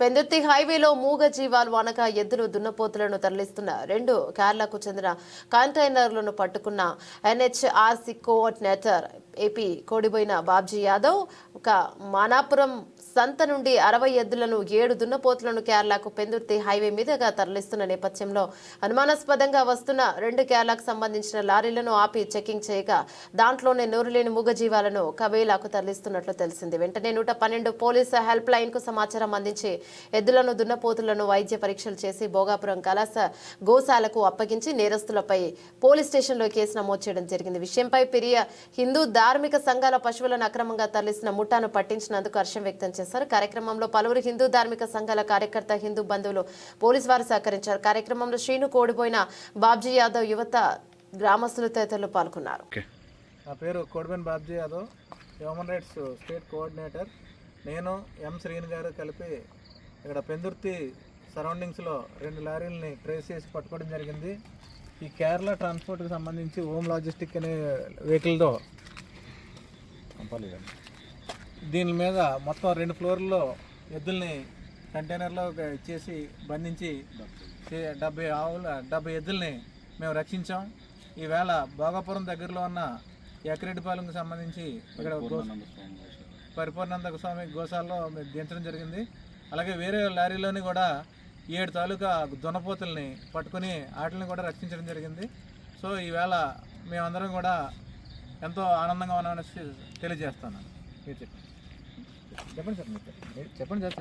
పెందుర్తి హైవేలో మూగ జీవాలు అనక ఎద్దులు దున్నపోతులను తరలిస్తున్న రెండు కేరళకు చెందిన కంటైనర్లను పట్టుకున్న NHRC coordinator AP Kodiboina Babji Yadav ఒక మానాపురం సంత నుండి అరవై ఎద్దులను ఏడు దున్నపోతులను కేరళకు పెందుర్తి హైవే మీదుగా తరలిస్తున్న నేపథ్యంలో అనుమానాస్పదంగా వస్తున్న రెండు కేరళకు సంబంధించిన లారీలను ఆపి చెకింగ్ చేయగా దాంట్లోనే నోరులేని మూగజీవాలను కవేలాకు తరలిస్తున్నట్లు తెలిసింది. వెంటనే నూట పన్నెండు పోలీసు హెల్ప్ లైన్కు సమాచారం అందించి ఎద్దులను దున్నపోతులను వైద్య పరీక్షలు చేసి భోగాపురం కళాశ గోశాలకు అప్పగించి నేరస్తులపై పోలీస్ స్టేషన్లో కేసు నమోదు చేయడం జరిగింది. విషయంపై పెరియ హిందూ ధార్మిక సంఘాల పశువులను అక్రమంగా తరలిస్తున్న ముఠాను పట్టించినందుకు హర్షం వ్యక్తం చేశారు. కార్యక్రమంలో పలువురు హిందూ ధార్మిక సంఘాల కార్యకర్త హిందూ బంధువులు పోలీసు వారు సహకరించారు. కార్యక్రమంలో శ్రీను కోడిపోయిన బాబ్జీ యాదవ్ యువత గ్రామస్తులు తదితరులు పాల్గొన్నారు. నా పేరు Kodiben Babji Yadav human rights state coordinator. నేను ఎం శ్రీని గారు కలిపి ఇక్కడ పెందుర్తి సరౌండింగ్స్లో రెండు లారీలని ట్రేస్ చేసి పట్టుకోవడం జరిగింది. ఈ కేరళ ట్రాన్స్పోర్ట్కి సంబంధించి హోమ్ లాజిస్టిక్ అనే వెహికల్తో దీని మీద మొత్తం రెండు ఫ్లోర్లో ఎద్దుల్ని కంటైనర్లో చేసి బంధించి చే- డెబ్బై ఆవుల డెబ్బై ఎద్దుల్ని మేము రక్షించాం. ఈవేళ భోగాపురం దగ్గరలో ఉన్న ఎకరెడ్డిపాలెంకి సంబంధించి ఇక్కడ పరిపూర్ణంద పరిపూర్ణానంద స్వామి గోశాలలో మేము దించడం జరిగింది. అలాగే వేరే లారీలోని కూడా ఏడు తాలూకా దున్నపోతుల్ని పట్టుకుని వాటిని కూడా రక్షించడం జరిగింది. సో ఈవేళ మేమందరం కూడా ఎంతో ఆనందంగా ఉన్నామని తెలియజేస్తున్నాను. మీరు చెప్పండి. చెప్పండి సార్ మీరు చెప్పండి. చెప్పండి సార్